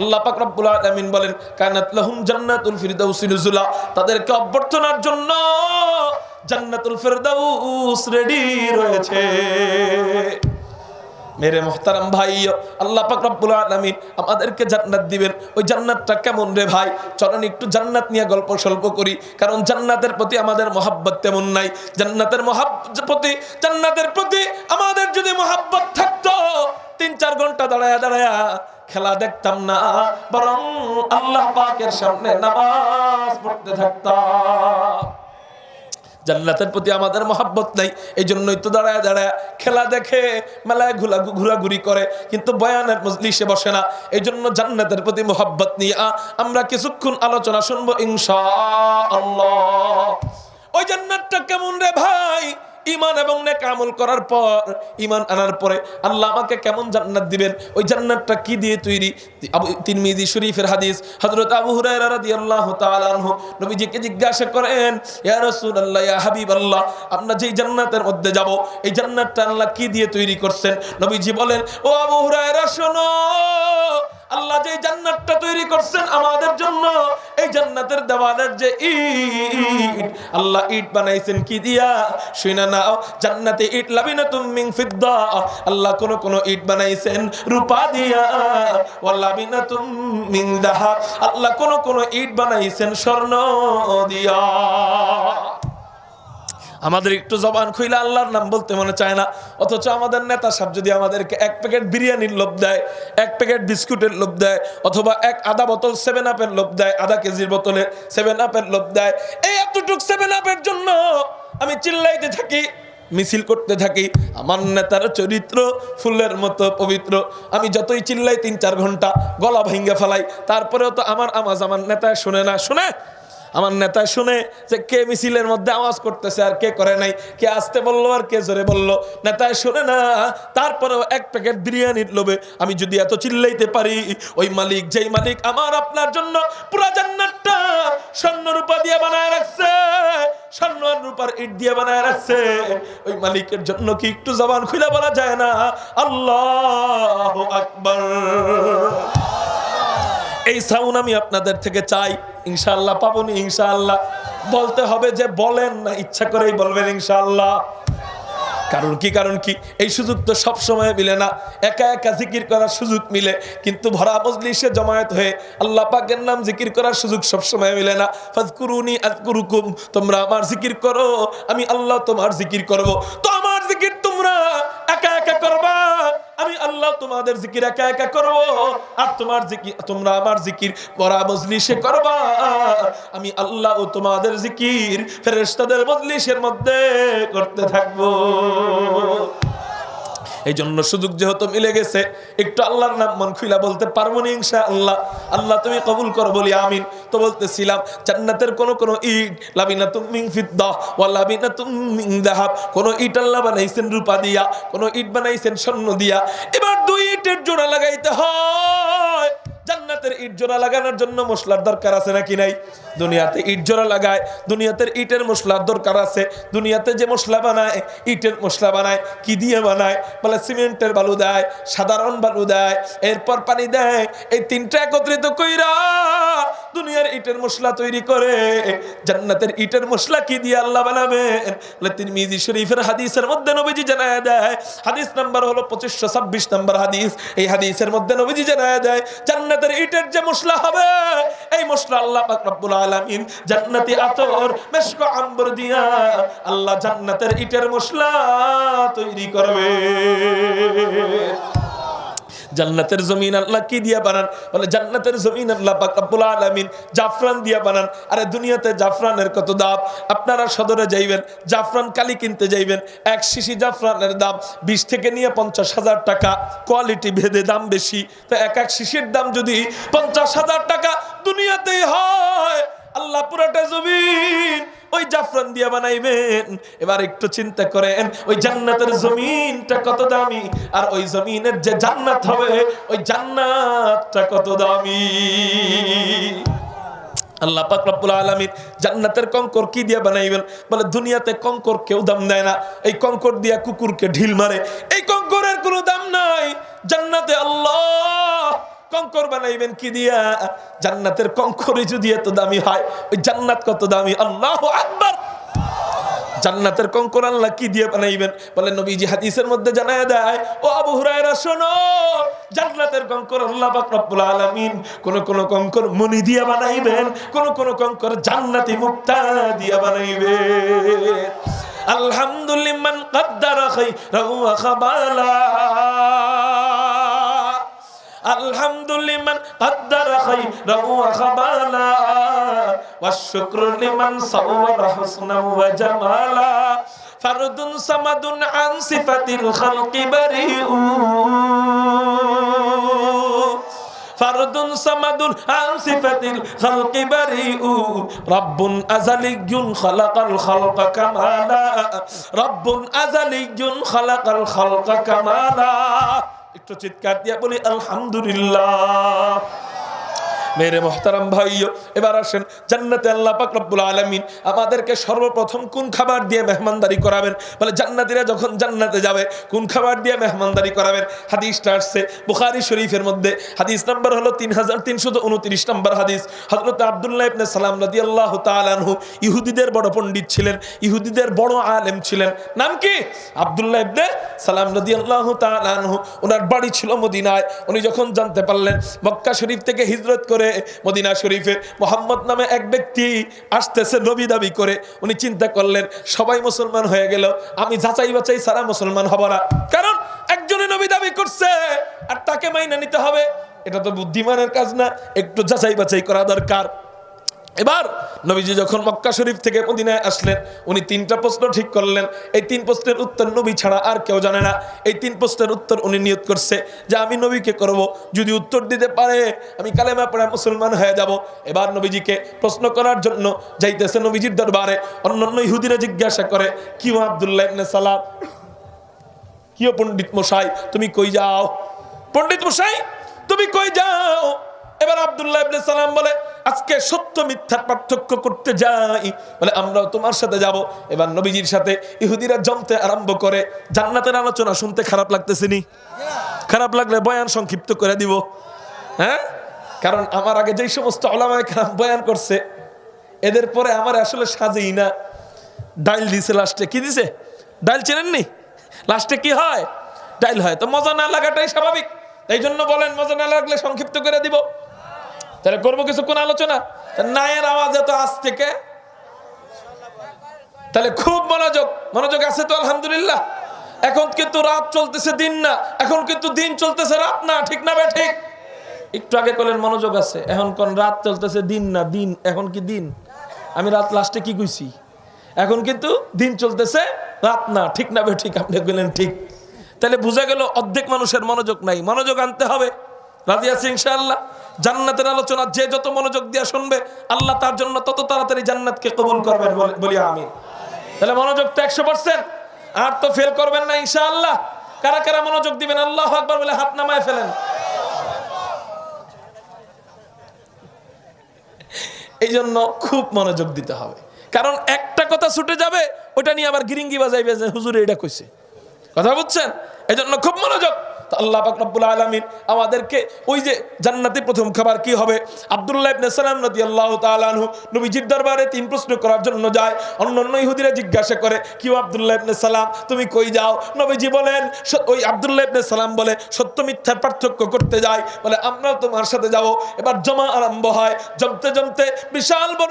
আল্লাহ পাক রব্বুল আলামিন বলেন, কানাত লাহুম জান্নাতুল ফিরদাউসি নুজুলা। তাদেরকে অভ্যর্থনার জন্য জান্নাতুল ফিরদাউস রেডি রয়েছে। মেরে মোহতারাম ভাই, আল্লাহ পাক রব্বুল আলামিন আমাদেরকে জান্নাত দিবেন। ওই জান্নাতটা কেমন রে ভাই? চলুন একটু জান্নাত নিয়ে গল্প স্বল্প করি। কারণ জান্নাতের প্রতি আমাদের মহাব্বত তেমন নাই। জান্নাতের মহাব্বত প্রতি, জান্নাতের প্রতি আমাদের যদি মহাব্বত থাকতো, তিন চার ঘণ্টা দাঁড়ায়া দাঁড়ায়া খেলা দেখতাম না বরং আল্লাহ পাকের সামনে নামাজ পড়তে থাকতাম। জান্নাতের প্রতি আমাদের মহাব্বত নাই এই জন্যই তো দাঁড়ায় দাঁড়ায় খেলা দেখে মেলায় ঘুরা ঘোরাঘুরি করে কিন্তু বয়ানের মজলিসে বসে না। এই জন্য জান্নাতের প্রতি মহাব্বত নিয়ে আ, আমরা কিছুক্ষণ আলোচনা শুনব ইনশা আল্লাহ ওই জান্নাতটা কেমন রে ভাই? ইমান এবং নেক আমল করার পর ইমান আনার পরে আল্লাহ আমাকে কেমন জান্নাত দিবেন? ওই জান্নাতটা কি দিয়ে তৈরি? আবু তিরমিজি শরীফের হাদিস, হযরত আবু হুরায়রা রাদিয়াল্লাহু তাআলা আনহু নবীজিকে জিজ্ঞাসা করেন, ইয়া রাসূলুল্লাহ, ইয়া হাবিবাল্লাহ, আমরা যেই জান্নাতের মধ্যে যাব, এই জান্নাতটা আল্লাহ কি দিয়ে তৈরি করছেন? নবীজি বলেন, ও আবু হুরায়রা, শোনো আল্লাহ যে জান্নাতটা তৈরি করছেন আমাদের জন্য, এই জান্নাতের দেওয়ালের যে ইট, আল্লাহ ইট বানাইছেন কি দিয়া? শুনা নাও, জান্নাতে ইট লাবিনা তুমিং ফিদ্দা। আল্লাহ কোন কোন ইট বানাইছেন রূপা দিয়া, ওয়া লাবিনা তুমিং আল্লাহ কোন কোন ইট বানাইছেন স্বর্ণ দিয়া। আমাদের একটু জবান খুইলে আল্লাহর নাম বলতে মনে চায় না। অথচ আমাদের নেতা সাহেব যদি আমাদেরকে এক প্যাকেট বিরিয়ানির লোভ দেয়, এক প্যাকেট বিস্কুটের লোভ দেয়, অথবা এক আধা বোতল সেভেন আপের লোভ দেয়, আধা কেজির বোতলে সেভেন আপের লোভ দেয়, এই এতটুক সেভেন আপের জন্য আমি চিল্লাইতে থাকি, মিছিল করতে থাকি। আমার নেতার চরিত্র ফুলের মতো পবিত্র। আমি যতই চিল্লাই তিন চার ঘণ্টা গলা ভেঙ্গে ফেলাই, তারপরেও তো আমার আওয়াজ আমার নেতায় শুনে না, শুনে? আমার নেতা শুনে যে কে মিছিলের মধ্যে আওয়াজ করতেছে আর কে করে নাই, কে আসতে বলল আর কে জোরে বলল নেতায় শুনে না, তারপরেও এক প্যাকেট বিরিয়ানির লোভে আমি যদি এত চিল্লাইতে পারি, ওই মালিক যেই মালিক আমার আপনার জন্য পুরা জান্নাতটা স্বর্ণ রূপা দিয়ে বানায় রাখছে, স্বর্ণ রূপার ইট দিয়ে বানায় রাখছে, ওই মালিকের জন্য কি একটু জবান খুলে বলা যায় না? আল্লাহ আকবার। এই সাউন্ড আমি আপনাদের থেকে চাই। ইনশাআল্লাহ পাবনি ইনশাআল্লাহ। বলতে হবে যে বলেন না, ইচ্ছা করেই বলবেন, ইনশাআল্লাহ। কারণ কি কারণ কি? এই সুযোগ তো সব সময় মিলে না। একা একা জিকির করার সুযোগ মিলে, কিন্তু ভরা মজলিসে জমায়েত হয়ে আল্লাহ পাকের নাম জিকির করার সুযোগ সব সময় মিলে না। ফাজকুরুনি আজকুরুকুম তোমরা আমার জিকির করো, আমি আল্লাহ তোমার জিকির করব। তো আল্লাহ তোমাদের জিকির একা একা করব। আর তোমার জিকির, তোমরা আমার জিকির পরা মজলিসে করবা। আমি আল্লাহ ও তোমাদের জিকির ফেরেশতাদের মজলিসের মধ্যে করতে থাকব। এই জন্য সুযোগ যেহেতু মিলে গেছে, একটু আল্লাহর নাম মন খুইলা বলতে পারব না ইনশা আল্লাহ আল্লাহ তুমি কবুল করো বলি, আমিন। তো বলতেছিলাম, জান্নাতের কোন কোন ইট লাবিনা তুমিং লাবিনা কোন ইট আল্লাহ বানাইছেন রূপা দিয়া, কোন ইট বানাইছেন স্বর্ণ দিয়া। এবার দুই ইটের জোড়া লাগাইতে হয়। জান্নাতের ইট জোড়া লাগানোর জন্য মশলার দরকার আছে নাকি নাই? দুনিয়াতে ইট জোড়া লাগায় দুনিয়াতে ইটের মশলার দরকার আছে। দুনিয়াতে যে মশলা বানায়, ইটের মশলা বানায়, কি দিয়ে বানায়? বলে সিমেন্টের বালু দেয়, সাধারণ বালু দেয়, এরপর পানি দেয়, এই তিনটা একত্রিত কইরা দুনিয়ার ইটের মশলা তৈরি করে, জান্নাতের ইটের মশলা কি দিয়ে আল্লাহ বানাবেন? তিরমিজি শরীফের হাদিসের মধ্যে নবীজি জানায় দেয়, হাদিস নাম্বার হলো পঁচিশশো ছাব্বিশ নাম্বার হাদিস, এই হাদিসের মধ্যে নবীজি জানায় দেয়, জান্নাতের ইটের যে মশলা হবে, এই মশলা আল্লাহ পাক রব্বুল আলামিন জান্নাতি আতর, মেশক আম্বর দিয়া আল্লাহ জান্নাতের ইটের মশলা তৈরি করবে। জান্নাতের জমিন আল্লাহ কি দিয়া বানান? বলে, জান্নাতের জমিন আল্লাহ পাক রব্বুল আলামিন জাফরান দিয়া বানান। আরে, দুনিয়াতে জাফরানের কত দাম আপনারা সদরে যাইবেন, জাফরান কালি কিনতে যাইবেন, এক শিশি জাফরানের দাম বিশ থেকে নিয়ে পঞ্চাশ হাজার টাকা, কোয়ালিটি ভেদে দাম বেশি। তো এক এক শিশির দাম যদি পঞ্চাশ হাজার টাকা দুনিয়াতেই হয়, আল্লাহ পুরাটা জমিন জাফরান দিয়া বানাইবেন। এবার একটু চিন্তা করেন, ওই জান্নাতের জমিনটা কত দামি? আর ওই জমিনের যে জান্নাত হবে, ওই জান্নাতটা কত দামি? আল্লাহ পাক রব্বুল আলামিন জান্নাতের কঙ্কর কি দিয়া বানাইবেন? বলে, দুনিয়াতে কঙ্কর কেউ দাম দেয় না। এই কঙ্কর দিয়া কুকুরকে ঢিল মারে। এই কঙ্করের কোনো দাম নাই। জান্নাতে আল্লাহ কঙ্কর বানাইবেন কি দিয়া? জান্নাতের কঙ্করই যদি এত দামি হয়, ওই জান্নাত কত দামি? আল্লাহ আকবার! জান্নাতের কঙ্কর আল্লাহ কি দিয়ে বানাইবেন? বলে নবীজি হাদিসের মধ্যে জানায় দেয়, ও আবু হুরায়রা, শোনো, জান্নাতের কঙ্কর আল্লাহ পাক রব্বুল আলামিন কোন কোন কঙ্কর মনি দিয়ে বানাইবেন, কোন কোন কঙ্কর জান্নাতি মুক্তা দিয়ে বানাইবেন। আলহামদুলিল্লাহ মান কদ্দারা খাইরাহু ওয়া খাবালা। الحمد لمن قدر خيرا وخبالا والشكر لمن صور حسنا وجمالا فرد صمد عن صفة الخلق بريء فرد صمد عن صفة الخلق بريء رب أزلي خلق الخلق كمالا رب أزلي خلق الخلق كمالا একটু চিৎকার দিয়ে বলি আলহামদুলিল্লাহ। মেরে মোহতারাম ভাইও, এবার আসেন জান্নাতে আল্লাহ পাক রব্বুল আলামিন আমাদেরকে সর্বপ্রথম কোন খাবার দিয়ে মেহমানদারি করাবেন? বলে জান্নাতীরা যখন জান্নাতে যাবে, কোন খাবার দিয়ে মেহমানদারি করাবেন? হাদিসটা আসছে বুখারী শরীফের মধ্যে। হাদিস নাম্বার হলো তিন হাজার তিনশো উনত্রিশ নম্বর হাদিস। হজরত আবদুল্লাহ ইবনে সালাম রাদি আল্লাহ তালানহু ইহুদিদের বড় পণ্ডিত ছিলেন, ইহুদিদের বড় আলেম ছিলেন। নাম কি? আবদুল্লাহ ইবনে সালাম রাদি আল্লাহ তালানহু ওনার বাড়ি ছিল মদিনায়। উনি যখন জানতে পারলেন, মক্কা শরীফ থেকে হিজরত করে মদিনা শরীফে মোহাম্মদ নামে এক ব্যক্তি আসতেছে নবী দাবি করে। উনি চিন্তা করলেন, সবাই মুসলমান হয়ে গেল, আমি যাচাই বাচাই সারা মুসলমান হব না। কারণ একজনে নবী দাবি করছে, আর তাকে মাইনা নিতে হবে। এটা তো বুদ্ধিমানের কাজ না, একটু যাচাই বাছাই করা দরকার। এবার নবীজি যখন মক্কা শরীফ থেকে মদিনায় আসলেন, উনি তিনটা প্রশ্ন ঠিক করলেন। এই তিন প্রশ্নের উত্তর নবী ছাড়া আর কেউ জানে না। এই তিন প্রশ্নের উত্তর উনি নিয়ত করছে যে, আমি নবীকে করব। যদি উত্তর দিতে পারে, আমি কালেমা পড়ে মুসলমান হয়ে যাব। এবার নবীজিকে প্রশ্ন করার জন্য যাইতেছে নবীজির দরবারে। অন্যান্য ইহুদিরা জিজ্ঞাসা করে কিউ আবদুল্লাহ ইবনে সালাম? কিও পণ্ডিত মশাই? তুমি কই যাও? পণ্ডিত মশাই, তুমি কই যাও? এবার আব্দুল্লাহ ইবনে সালাম বলে আজকে সত্য মিথ্যার পার্থক্য করতে যাই। বলে, আমরাও তোমার সাথে যাব। এবার নবীজির সাথে ইহুদিরা জমতে আরম্ভ করে। জান্নাতের আলোচনা শুনতে খারাপ লাগতেছে নি? খারাপ লাগলে বয়ান সংক্ষিপ্ত করে দিব। হ্যাঁ? কারণ আমার আগে যেই সমস্ত ওলামায়ে খারাপ বয়ান করছে, এদের পরে আমার আসলে সাজেই না। ডাইল দিছে লাস্টে। কি দিছে? ডাইল চেনেননি? লাস্টে কি হয়? ডাইল হয়। তো মজা না লাগাটাই স্বাভাবিক। এই জন্য বলেন, মজা না লাগলে সংক্ষিপ্ত করে দিব। তাহলে করব কিছু কোন আলোচনা নায়ের আওয়াজ এত আজ থেকে? তাহলে খুব মনোযোগ মনোযোগ আছে তো, আলহামদুলিল্লাহ। এখন কিন্তু রাত চলতেছে, দিন না। এখন কিন্তু দিন চলতেছে, রাত না, ঠিক না বে, ঠিক? একটু আগে করলেন মনোযোগ আছে, এখন কোন রাত চলতেছে, দিন না, দিন, এখন কি দিন? আমি রাত লাস্টে কি কইছি? এখন কিন্তু দিন চলতেছে, রাত না, ঠিক না বে, ঠিক, আপনি বললেন ঠিক। তাহলে বোঝা গেল অর্ধেক মানুষের মনোযোগ নাই, মনোযোগ আনতে হবে। রাজি আছি ইনশাআল্লাহ। জান্নাতের আলোচনা যে যত মনোযোগ দিয়ে শুনবে, আল্লাহ তার জন্য তত তাড়াতাড়ি জান্নাতকে কবুল করবেন বলি আমি তাহলে মনোযোগ তো একশো পার্সেন্ট আর তো ফেল করবেন না ইনশাআল্লাহ। কারা কারা মনোযোগ দিবেন? আল্লাহ আকবার বলে হাত নামায় ফেলেন। এই জন্য খুব মনোযোগ দিতে হবে। কারণ একটা কথা ছুটে যাবে ওটা নিয়ে আবার গিরিঙ্গি বাজাইবে যে হুজুরে এটা কইছে। কথা বুঝছেন? এই জন্য খুব মনোযোগ। আল্লাহ রব্বুল আলামিন আমাদেরকে ওই যে জান্নাতে প্রথম খাবার কি হবে? আব্দুল্লাহ ইবনে সালাম রাদিয়াল্লাহু তাআলা আনহু নবীজির দরবারে তিন প্রশ্ন করার জন্য যায়। অন্যান্য ইহুদিরা জিজ্ঞাসা করে, কি আব্দুল্লাহ ইবনে সালাম, তুমি কই যাও? নবীজি বলেন ওই আব্দুল্লাহ ইবনে সালাম বলে, সত্য মিথ্যার পার্থক্য করতে যায় বলে, আমরাও তোমার সাথে যাব। এবার জমা আরম্ভ হয়। জমতে জমতে বিশাল বড়